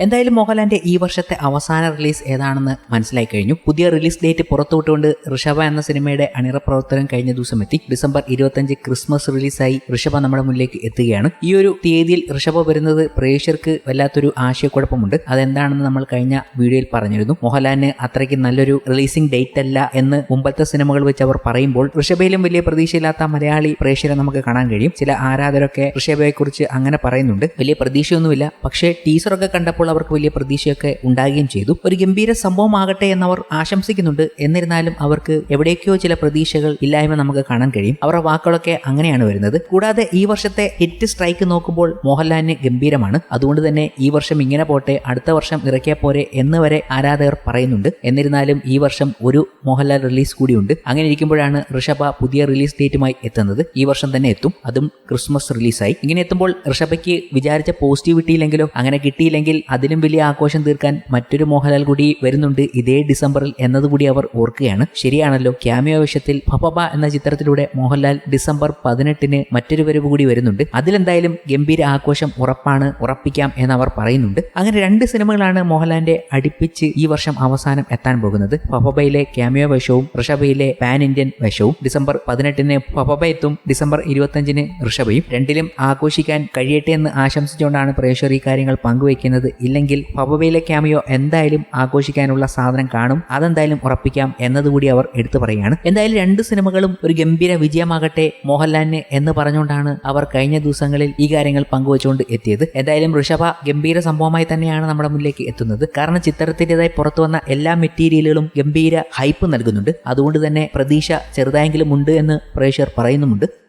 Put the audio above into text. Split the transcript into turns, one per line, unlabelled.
എന്തായാലും മോഹൻലാലിന്റെ ഈ വർഷത്തെ അവസാന റിലീസ് ഏതാണെന്ന് മനസ്സിലായി കഴിഞ്ഞു. പുതിയ റിലീസ് ഡേറ്റ് പുറത്തുവിട്ടുകൊണ്ട് ഋഷഭ എന്ന സിനിമയുടെ അണിയറ പ്രവർത്തനം കഴിഞ്ഞ ദിവസം എത്തി ഡിസംബർ ഇരുപത്തഞ്ച് ക്രിസ്മസ് റിലീസായി ഋഷഭ നമ്മുടെ മുന്നിലേക്ക് എത്തുകയാണ്. ഈ ഒരു തീയതിയിൽ ഋഷഭ വരുന്നത് പ്രേക്ഷകർക്ക് വല്ലാത്തൊരു ആശയക്കുഴപ്പമുണ്ട്. അതെന്താണെന്ന് നമ്മൾ കഴിഞ്ഞ വീഡിയോയിൽ പറഞ്ഞിരുന്നു. മോഹൻലാലിന് അത്രയ്ക്ക് നല്ലൊരു റിലീസിംഗ് ഡേറ്റ് അല്ല എന്ന് മുമ്പത്തെ സിനിമകൾ വെച്ച് അവർ പറയുമ്പോൾ ഋഷഭയിലും വലിയ പ്രതീക്ഷയില്ലാത്ത മലയാളി പ്രേക്ഷകരെ നമുക്ക് കാണാൻ കഴിയും. ചില ആരാധകരൊക്കെ ഋഷഭയെക്കുറിച്ച് അങ്ങനെ പറയുന്നുണ്ട്. വലിയ പ്രതീക്ഷയൊന്നുമില്ല. പക്ഷേ ടീച്ചറൊക്കെ കണ്ടപ്പോൾ അവർക്ക് വലിയ പ്രതീക്ഷയൊക്കെ ഉണ്ടാകുകയും ചെയ്തു. ഒരു ഗംഭീര സംഭവമാകട്ടെ എന്നവർ ആശംസിക്കുന്നുണ്ട്. എന്നിരുന്നാലും അവർക്ക് എവിടേക്കോ ചില പ്രതീക്ഷകൾ ഇല്ലായ്മ നമുക്ക് കാണാൻ കഴിയും. അവരുടെ വാക്കുകളൊക്കെ അങ്ങനെയാണ് വരുന്നത്. കൂടാതെ ഈ വർഷത്തെ ഹിറ്റ് സ്ട്രൈക്ക് നോക്കുമ്പോൾ മോഹൻലാലിന് ഗംഭീരമാണ്. അതുകൊണ്ട് തന്നെ ഈ വർഷം ഇങ്ങനെ പോട്ടെ അടുത്ത വർഷം ഇറക്കിയാൽ പോരെ എന്ന് വരെ ആരാധകർ പറയുന്നുണ്ട്. എന്നിരുന്നാലും ഈ വർഷം ഒരു മോഹൻലാൽ റിലീസ് കൂടിയുണ്ട്. അങ്ങനെ ഇരിക്കുമ്പോഴാണ് ഋഷഭ പുതിയ റിലീസ് ഡേറ്റുമായി എത്തുന്നത്. ഈ വർഷം തന്നെ എത്തും. അതും ക്രിസ്മസ് റിലീസായി. ഇങ്ങനെ എത്തുമ്പോൾ ഋഷഭയ്ക്ക് വിചാരിച്ച പോസിറ്റിവിറ്റിയില്ലെങ്കിലോ അങ്ങനെ കിട്ടിയില്ലെങ്കിൽ അതിലും വലിയ ആഘോഷം തീർക്കാൻ മറ്റൊരു മോഹൻലാൽ കൂടി വരുന്നുണ്ട് ഇതേ ഡിസംബറിൽ എന്നതുകൂടി അവർ ഓർക്കുകയാണ്. ശരിയാണല്ലോ ക്യാമിയോ വേഷത്തിൽ പപ്പബ എന്ന ചിത്രത്തിലൂടെ മോഹൻലാൽ ഡിസംബർ പതിനെട്ടിന് മറ്റൊരു വരവ് കൂടി വരുന്നുണ്ട്. അതിലെന്തായാലും ഗംഭീര ആഘോഷം ഉറപ്പാണ് ഉറപ്പിക്കാം എന്ന് അവർ പറയുന്നുണ്ട്. അങ്ങനെ രണ്ട് സിനിമകളാണ് മോഹൻലാലിന്റെ അടുപ്പിച്ച് ഈ വർഷം അവസാനം എത്താൻ പോകുന്നത്. പപ്പബയിലെ ക്യാമിയോ വേഷവും ഋഷഭയിലെ പാൻ ഇന്ത്യൻ വേഷവും ഡിസംബർ പതിനെട്ടിന് പപ്പബ എത്തും ഡിസംബർ ഇരുപത്തഞ്ചിന് ഋഷഭയും. രണ്ടിലും ആഘോഷിക്കാൻ കഴിയട്ടെ എന്ന് ആശംസിച്ചുകൊണ്ടാണ് പ്രേക്ഷകർ ഈ കാര്യങ്ങൾ പങ്കുവയ്ക്കുന്നത് ഇല്ലെങ്കിൽ പപ്പബയിലെ ക്യാമിയോ എന്തായാലും ആഘോഷിക്കാനുള്ള സാധനം കാണും. അതെന്തായാലും ഉറപ്പിക്കാം എന്നതുകൂടി അവർ എടുത്തു പറയുകയാണ്. എന്തായാലും രണ്ട് സിനിമകളും ഒരു ഗംഭീര വിജയമാകട്ടെ മോഹൻലാലിന് എന്ന് പറഞ്ഞുകൊണ്ടാണ് അവർ കഴിഞ്ഞ ദിവസങ്ങളിൽ ഈ കാര്യങ്ങൾ പങ്കുവച്ചുകൊണ്ട് എത്തിയത്. എന്തായാലും ഋഷഭ ഗംഭീര സംഭവമായി തന്നെയാണ് നമ്മുടെ മുന്നിലേക്ക് എത്തുന്നത്. കാരണം ചിത്രത്തിന്റെതായി പുറത്തു വന്ന എല്ലാ മെറ്റീരിയലുകളും ഗംഭീര ഹൈപ്പ് നൽകുന്നുണ്ട്. അതുകൊണ്ട് തന്നെ പ്രതീക്ഷ ചെറുതായെങ്കിലും ഉണ്ട് എന്ന് പ്രേക്ഷകർ പറയുന്നുമുണ്ട്.